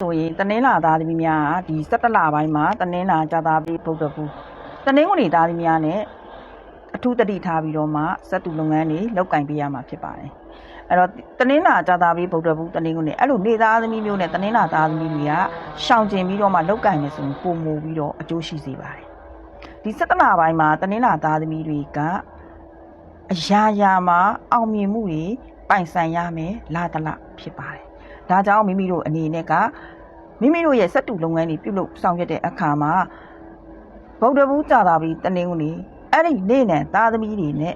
ဆိုရင်တနင်္လာသားသမီးများကဒီ17လပိုင်းမှာတနင်္လာကြာသပတေးဗုဒ္ဓဘူးတနင်္ဂနွေသားသမီးများနဲ့အထူးတတိထားပြီးတော့မှစက်တူလုပ်ငန်းတွေလုပ်ကင်ပေးရမှာဖြစ်ပါတယ်အဲ့တော့တနင်္လာကြာသပတေးဗုဒ္ဓဘူးတနင်္ဂနွေအဲ့လိုနေသားသမီးမျိုးနဲ့တနင်္လာသားသမီးတွေကရှောင်ကျင်ပြီးတော့မှလုပ်ကင်နေဆိုရင်ပုံမူပြီးတော့အကျိုးရှိစေပါတယ်ဒီ17လပိုင်းမှာတနင်္လာသားသမီးတွေကအရာရာမှာအောင်မြင်မှုတွေပိုင်ဆိုင်ရမယ်လာတလဖြစ်ပါတယ် ဒါကြောင့်မိမိတို့အနေနဲ့ကမိမိတို့ရဲ့စက်တူလုပ်ငန်းတွေပြုလုပ်ဆောင်ရွက်တဲ့အခါမှာဗုဒ္ဓဘူးကြာတာပြီးတနင်္ဂနွေအဲ့ဒီနေ့နဲ့သားသမီးတွေနဲ့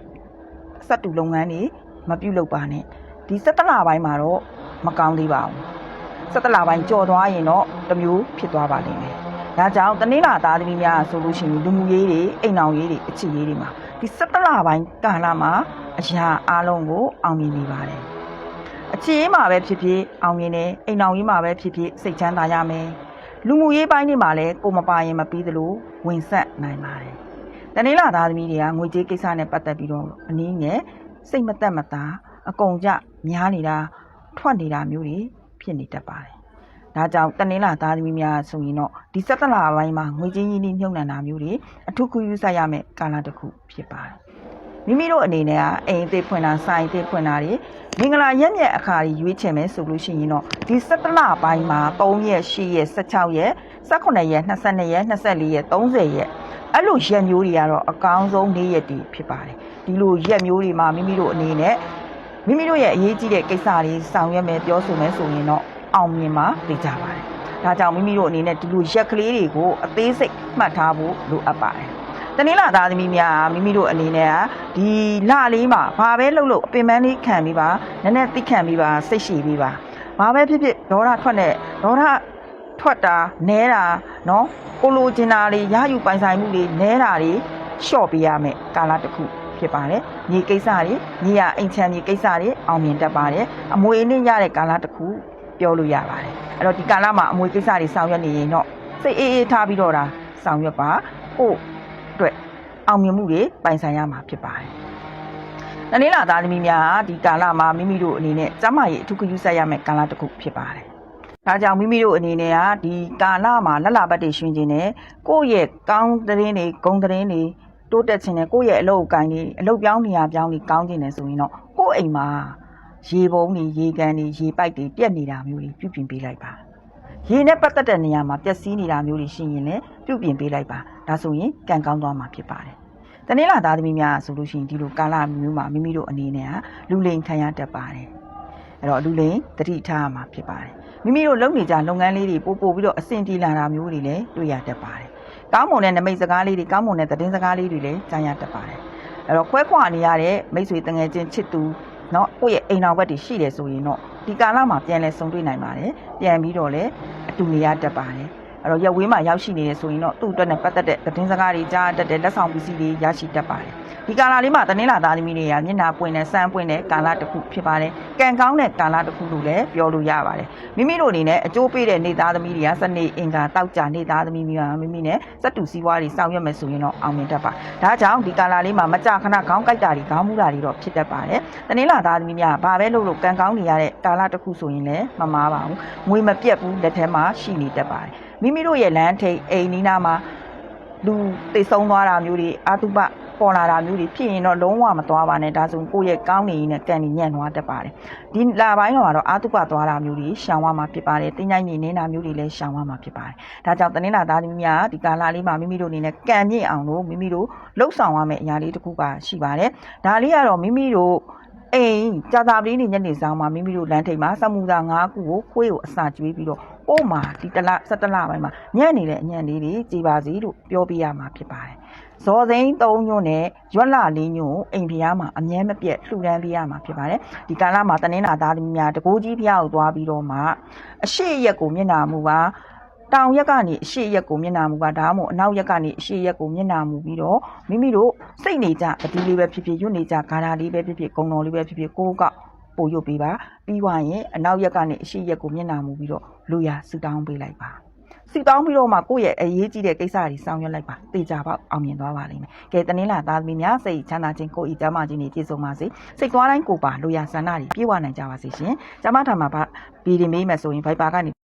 စက်တူလုပ်ငန်းတွေမပြုလုပ်ပါနဲ့ဒီစက်တလပိုင်းမှာတော့မကောင်းသေးပါဘူးစက်တလပိုင်းကြော်သွားရင်တော့တစ်မျိုးဖြစ်သွားပါလိမ့်မယ်ဒါကြောင့်တနင်္လာသားသမီးများဆိုလို့ရှိရင်လူမှုရေးတွေအိမ်အောင်ရေးတွေအချစ်ရေးတွေမှာဒီစက်တလပိုင်းကာလမှာအရာအလုံးကိုအောင်မြင်နေပါတယ် အခြေရေးမှာပဲဖြစ်ဖြစ်အောင်မြင်တယ်အိမ်အောင်ရေးမှာပဲဖြစ်ဖြစ်စိတ်ချမ်းသာရမယ်လူမှုရေးပိုင်းတွေမှာလည်းကိုမပါရင်မပြီးသလိုဝင်ဆက်နိုင်ပါတယ်တနင်္လာသားသမီးတွေကငွေကြေးကိစ္စနဲ့ပတ်သက်ပြီးတော့အနည်းငယ်စိတ်မသက်မသာအကုန်ကြများနေတာထွက်နေတာမျိုးတွေဖြစ်နေတတ်ပါတယ်ဒါကြောင့်တနင်္လာသားသမီးများဆိုရင်တော့ဒီစက်တလာပိုင်းမှာငွေကြေးရင်းနှီးမြှုပ်နှံတာမျိုးတွေအထူးကူးယူဆိုင်ရမယ်ကာလတစ်ခုဖြစ်ပါတယ် မိမိတို့အနေနဲ့ကအိမ်အသေးဖွင့်တာဆိုင်အသေးဖွင့်တာတွေမင်္ဂလာရက်မြက်အခါကြီးရွေးချယ်မယ်ဆိုလို့ရှိရင်တော့ဒီ17လပိုင်းမှာ3ရက်10ရက်16ရက်18ရက်22ရက်24ရက်30ရက်အဲ့လိုရက်မျိုးတွေကတော့အကောင်းဆုံးနေ့ရက်တွေဖြစ်ပါတယ်ဒီလိုရက်မျိုးတွေမှာမိမိတို့အနေနဲ့မိမိတို့ရဲ့အရေးကြီးတဲ့ကိစ္စတွေဆောင်ရွက်မယ်ပြောဆိုမယ်ဆိုရင်တော့အောင်မြင်မှာသိကြပါတယ်ဒါကြောင့်မိမိတို့အနေနဲ့ဒီလိုရက်ကလေးတွေကိုအသေးစိတ်မှတ်ထားဖို့လိုအပ်ပါတယ် တနင်္လာသားသမီးများမိမိတို့အနေနဲ့ကဒီလလေးမှာဘာပဲလုပ်လို့အပင်ပန်းလေးခံပြီးပါနည်းနည်းသိခံပြီးပါစိတ်ရှိပြီးပါဘာပဲဖြစ်ဖြစ်ဒေါရထွက်နဲ့ဒေါရထွက်တာနဲတာနော်ကိုလိုချင်တာတွေရယူပိုင်ဆိုင်မှုတွေနဲတာတွေလျှော့ပေးရမယ်ကာလတစ်ခုဖြစ်ပါတယ်ညီကိစ္စတွေညီရအိမ်ချမ်းညီကိစ္စတွေအောင်မြင်တတ်ပါတယ်အမွေအနှစ်ရတဲ့ကာလတစ်ခုပြောလို့ရပါတယ်အဲ့တော့ဒီကာလမှာအမွေကိစ္စတွေဆောင်ရွက်နေရင်တော့စိတ်အေးအေးထားပြီးတော့ဒါဆောင်ရွက်ပါကို့ အတွက်အောင်မြင်မှုတွေပိုင်ဆိုင်ရမှာဖြစ်ပါတယ်။တနင်္လာသားသမီးများဟာဒီကာလမှာမိမိတို့အနေနဲ့ကျမရဲ့အထူးဂရုစိုက်ရမယ့်ကာလတစ်ခုဖြစ်ပါတယ်။ဒါကြောင့်မိမိတို့အနေနဲ့ကဒီကာလမှာလက်လာပတ်တွေရှင်ခြင်းနဲ့ကိုယ့်ရဲ့ကောင်းသတင်းတွေဂုဏ်သတင်းတွေတိုးတက်ခြင်းနဲ့ကိုယ့်ရဲ့အလုပ်အကိုင်းတွေအလုပ်ပြောင်းနေရပြောင်းနေကောင်းခြင်းနဲ့ဆိုရင်တော့ကိုယ့်အိမ်မှာရေပုံးတွေရေကန်တွေရေပိုက်တွေပြက်နေတာမျိုးတွေပြုပြင်ပေးလိုက်ပါ။ ရေနဲ့ပတ်သက်တဲ့နေရာမှာပျက်စီးနေတာမျိုးတွေရှိရင်လည်းပြုပြင်ပေးလိုက်ပါဒါဆိုရင်ကံကောင်းသွားမှာဖြစ်ပါတယ်တနင်္လာသားသမီးများဆိုလို့ရှိရင်ဒီလိုကာလမျိုးမှာမိမိတို့အနေနဲ့ကလူလိန်ခံရတတ်ပါတယ်အဲ့တော့လူလိန်တတိထားရမှာဖြစ်ပါတယ်မိမိတို့လုပ်နေကြလုပ်ငန်းလေးတွေပို့ပို့ပြီးတော့အဆင်ပြေလာတာမျိုးတွေလည်းတွေ့ရတတ်ပါတယ်ကောင်းမွန်တဲ့နမိတ်စကားလေးတွေကောင်းမွန်တဲ့သတင်းစကားလေးတွေလည်းကြားရတတ်ပါတယ်အဲ့တော့ခွဲခွာနေရတဲ့မိတ်ဆွေတငယ်ချင်းချစ်သူเนาะကိုယ့်ရဲ့အိမ်တော်ဘက်တွေရှိတယ်ဆိုရင်တော့ ဒီကာလမှာပြန်လဲဆုံတွေ့နိုင်ပါတယ်ပြန်ပြီးတော့လည်းအတူနေရတတ်ပါတယ်အဲ့တော့ရက်ဝေးမှာရောက်ရှိနေတယ်ဆိုရင်တော့သူ့အတွက်နဲ့ပတ်သက်တဲ့သတင်းစကားတွေကြားတတ်တဲ့လက်ဆောင်ပစ္စည်းတွေရရှိတတ်ပါတယ် ဒီကာလလေးမှာတနင်္လာသားသမီးတွေကမျက်နှာပွင့်တဲ့စမ်းပွင့်တဲ့ကာလတစ်ခုဖြစ်ပါတယ်ကံကောင်းတဲ့ကာလတစ်ခုလို့လည်းပြောလို့ရပါတယ်မိမိတို့အနေနဲ့အကျိုးပေးတဲ့နေသားသမီးတွေကစနေအင်္ဂါတောက်ကြနေသားသမီးများမိမိနဲ့စက်တူစည်းဝါးတွေဆောင်ရွက်မယ်ဆိုရင်တော့အောင်မြင်တတ်ပါဒါကြောင့်ဒီကာလလေးမှာမကြခဏခေါင်းကိုက်တာတွေခေါင်းမူတာတွေတော့ဖြစ်တတ်ပါတယ်တနင်္လာသားသမီးများဘာပဲလုပ်လို့ကံကောင်းနေရတဲ့ကာလတစ်ခုဆိုရင်လည်းမမားပါဘူးငွေမပြတ်ဘူးလက်ထဲမှာရှိနေတတ်ပါတယ်မိမိတို့ရဲ့လမ်းထိပ်အိမ်နီးနားမှာလူသိဆုံးသွားတာမျိုးတွေအာတုပ ပေါ်လာတာမျိုးတွေဖြစ်ရင်တော့လုံးဝမသွားပါနဲ့ဒါဆိုရင်ကိုယ့်ရဲ့ကောင်းနေရင်နဲ့ကံနေညံ့သွားတတ်ပါတယ်ဒီလာပိုင်းတော့ကတော့အာတုပသွားတာမျိုးတွေရှောင်ရမှာဖြစ်ပါတယ်တင်းကြိုင်းနေနေတာမျိုးတွေလည်းရှောင်ရမှာဖြစ်ပါတယ်ဒါကြောင့်တနင်္လာသားသမီးများဒီကာလလေးမှာမိမိတို့အနေနဲ့ကံမြင့်အောင်လို့မိမိတို့လှုပ်ဆောင်ရမယ့်အရာလေးတစ်ခုကရှိပါတယ်ဒါလေးကတော့မိမိတို့အိမ်ကြာသာပလေးနေညနေဆောင်မှာမိမိတို့လမ်းထိပ်မှာစမှုသား၅ခုကိုခွေးကိုအစာကျွေးပြီးတော့ပို့မှာဒီတလ17လပိုင်းမှာညံ့နေတဲ့အညံ့လေးတွေကြည်ပါစီလို့ပြောပြရမှာဖြစ်ပါတယ်။ ဇော်သိန်း3ညွန့်နဲ့ရွက်လာလေးညွန့်အိမ်ဖျားမှာအမြဲမပြတ်လှူဒန်းပေးရမှာဖြစ်ပါတယ်။ဒီကာလမှာတနင်္လာသားသမီးများတကိုးကြီးဖျားကိုသွားပြီးတော့မှအရှိရက်ကိုမျက်နာမူပါတောင်ရက်ကနေအရှိရက်ကိုမျက်နာမူပါဒါမှမဟုတ်အနောက်ရက်ကနေအရှိရက်ကိုမျက်နာမူပြီးတော့မိမိတို့စိတ်နေကြပတိလေးပဲဖြစ်ဖြစ်ရွတ်နေကြဂါထာလေးပဲဖြစ်ဖြစ်ဂုံတော်လေးပဲဖြစ်ဖြစ်ကိုယ်ကောက်ပို့ရုပ်ပေးပါပြီးွားရင်အနောက်ရက်ကနေအရှိရက်ကိုမျက်နာမူပြီးတော့လူရဆူတောင်းပေးလိုက်ပါ ဆူတောင်းပြီးတော့မှကိုယ့်ရဲ့အရေးကြီးတဲ့ကိစ္စတွေဆောင်ရွက်လိုက်ပါတေချာပေါက်အောင်မြင်သွားပါလိမ့်မယ်ကဲတနင်္လာသားသမီးများစိတ်ချမ်းသာခြင်းကိုယ်ဤကျမ်းမာခြင်းတွေပြည့်စုံပါစေစိတ်သွားတိုင်းကိုယ်ပါလူရဆန္ဒတွေပြည့်ဝနိုင်ကြပါစေရှင်ကျမထာမှာဗီဒီမေးမယ်ဆိုရင် Viber ကနေ